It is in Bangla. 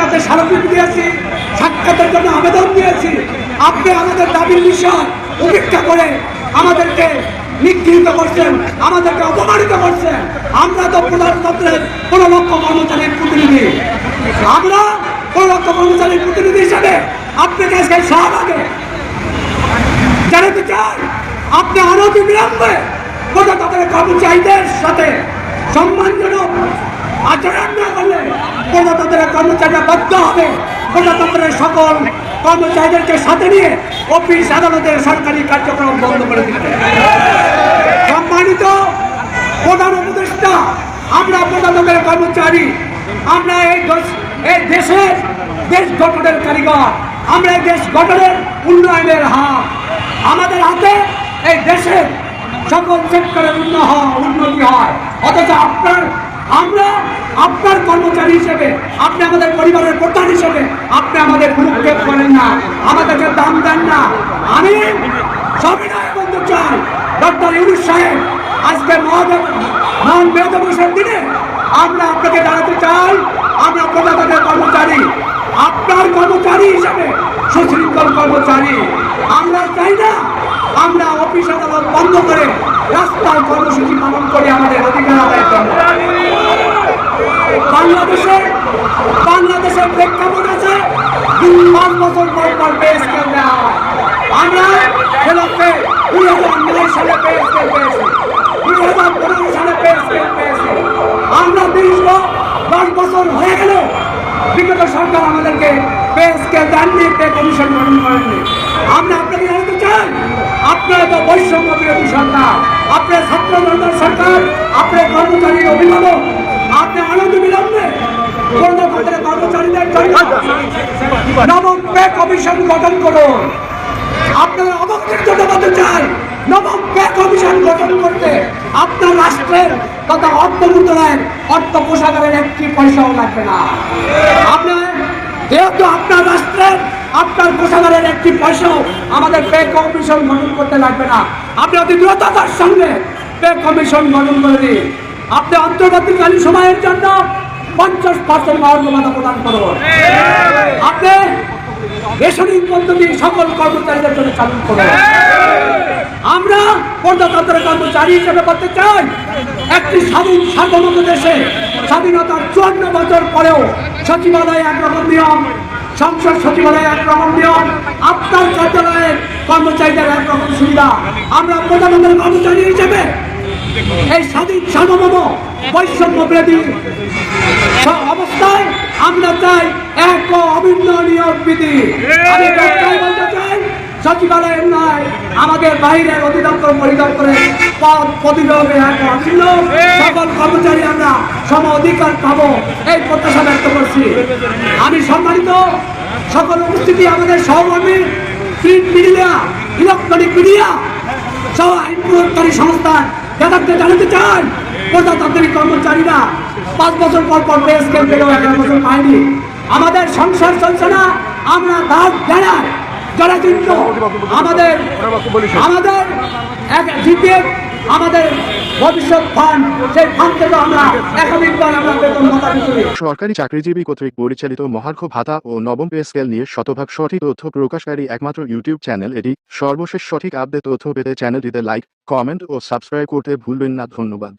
কাছে স্মারকলিপি দিয়েছি, সাক্ষাতের জন্য আবেদন দিয়েছি। আপনি আমাদের দাবির বিষয় উপেক্ষা করে আমাদেরকে নিগৃহীত করছেন, আমাদেরকে অপমানিত করছেন। আমরা তো প্রধানমন্ত্রীর কোন লক্ষ কর্মচারীর প্রতিনিধি। আমরা কোন লক্ষ কর্মচারীর প্রতিনিধি হিসাবে আপনাকে সেই সহভাগে জানাতে চাই। আপনি অনতি বিলম্বে কোথা তাদের কর্মচারীদের সাথে সম্মানজনক আচরণ না করলে তাদের কর্মচারীরা বাধ্য হবে। তাদের সকল কর্মচারীদেরকে সাথে নিয়ে অফিস আদালতের সরকারি কার্যক্রম বন্ধ করে দিতে সম্মানিত প্রধান উপদেষ্টা, আমরা প্রধানমন্ত্রীর কর্মচারী, আমরা এই এই দেশের দেশ গঠনের কারিগর, আমরা এই দেশ গঠনের উন্নয়নের হাত আমাদের হাতে এই দেশের সকল সেক্টরের উন্নয়ন হয় উন্নতি হয়। অথচ আপনার, আমরা আপনার কর্মচারী হিসেবে, আপনি আমাদের পরিবারের প্রধান হিসেবে, আপনি আমাদের ভূক্ষেপ করেন না আমাদেরকে দাম দেন না। আমি সবিনয় বলতে চাই, ডক্টর ইউনুস সাহেব, আজকে মহাদেব মহান মেধ দিবসের দিনে আমরা আপনাকে জানাতে চাই, আমরা প্রজাতন্ত্রের কর্মচারী, আপনার কর্মচারী হিসেবে সুশৃঙ্খল কর্মচারী। আমরা চাই না বন্ধ করে রাস্তায় কর্মসূচি পালন করে আমাদের অধিকার আদায়ের জন্য। বাংলাদেশে বাংলাদেশের প্রেক্ষাপট আছে, দুই পাঁচ বছর পর পর পে স্কেল আমরা সেলকে দুই হাজার নয় সালে পে স্কেল দুই হাজার পনেরো সালে পে আমরা দশ বছর হয়ে গেল বিগত সরকার আমাদেরকে পে স্কেল দেননি পে কমিশন গঠন করেননি। আমরা আপনাকে জানাতে চাই আপনারা তো বৈষম্য বিরোধী আপনার ছাত্র জনতার সরকার আপনার কর্মচারীর অভিভাবক, আপনি আনন্দ বিলম্বে কর্মচারীদের নবম পে কমিশন গঠন করুন। আপনারা জন্য বলতে চাই নবম পে কমিশন গঠন করতে আপনার রাষ্ট্রের তথা অর্থ মন্ত্রণালয়ের অর্থ কোষাগারের একটি পয়সাও লাগবে না। আপনার, যেহেতু আপনার রাষ্ট্রের আপনার কোষাগারের একটি পয়সাও আমাদের পে কমিশন গঠন করতে লাগবে না। আপনি অতি দ্রুততার সঙ্গে পে কমিশন গঠন করে দিন। আপনি অন্তর্বর্তীকালীন সময়ের জন্য পঞ্চাশ পার্সেন্ট মর্যাদা প্রদান করুন। আপনি রেশনিং পদ্ধতি সকল কর্মচারীদের জন্য চালু করুন। আমরা প্রজাতন্ত্রের কর্মচারী হিসেবে করতে চাই, একটি স্বাধীন সার্বভৌম দেশে স্বাধীনতার চুয়ান্ন বছর পরেও সচিবালয়ে একরকম নিয়ম সংসদ সচিবালয়ে একরকম নিয়ম আপনার কার্যালয়ের কর্মচারীদের একরকম সুবিধা। আমরা প্রজাতন্ত্রের কর্মচারী হিসেবে এই স্বাধীন সার্বভৌম বৈষম্য স- অবস্থায় আমরা চাই এক অভিন্ন নিয়োগ বিধি। আমি চাই সচিবালয়ের নয় আমাদের বাইরের অধিদপ্তর পরিদপ্তরের পদ প্রতিযোগে সকল কর্মচারী আমরা সম অধিকার পাবো এই প্রত্যাশা ব্যক্ত করছি। আমি সম্মানিত সকল উপস্থিতি আমাদের সহকর্মী প্রিন্ট মিডিয়া, ইলেকট্রনিক মিডিয়া সহ আইন প্রয়োগকারী সংস্থান যাদেরকে জানাতে চান। প্রজাতান্ত্রিক কর্মচারীরা পাঁচ বছর পর পর পে স্কেল এগারো বছর পায়নি। আমাদের সংসার চলছে না, আমরা দাঁত জানাই যারা কিন্তু আমাদের আমাদের এক জিপিএফ আমাদের সরকারি চাকরিজীবী কর্তৃক পরিচালিত মহার্ঘ ভাতা ও নবম পে স্কেল নিয়ে শতভাগ সঠিক তথ্য প্রকাশকারী একমাত্র ইউটিউব চ্যানেল এটি। সর্বশেষ সঠিক আপডেট তথ্য পেতে চ্যানেলটিতে লাইক কমেন্ট ও সাবস্ক্রাইব করতে ভুলবেন না। ধন্যবাদ।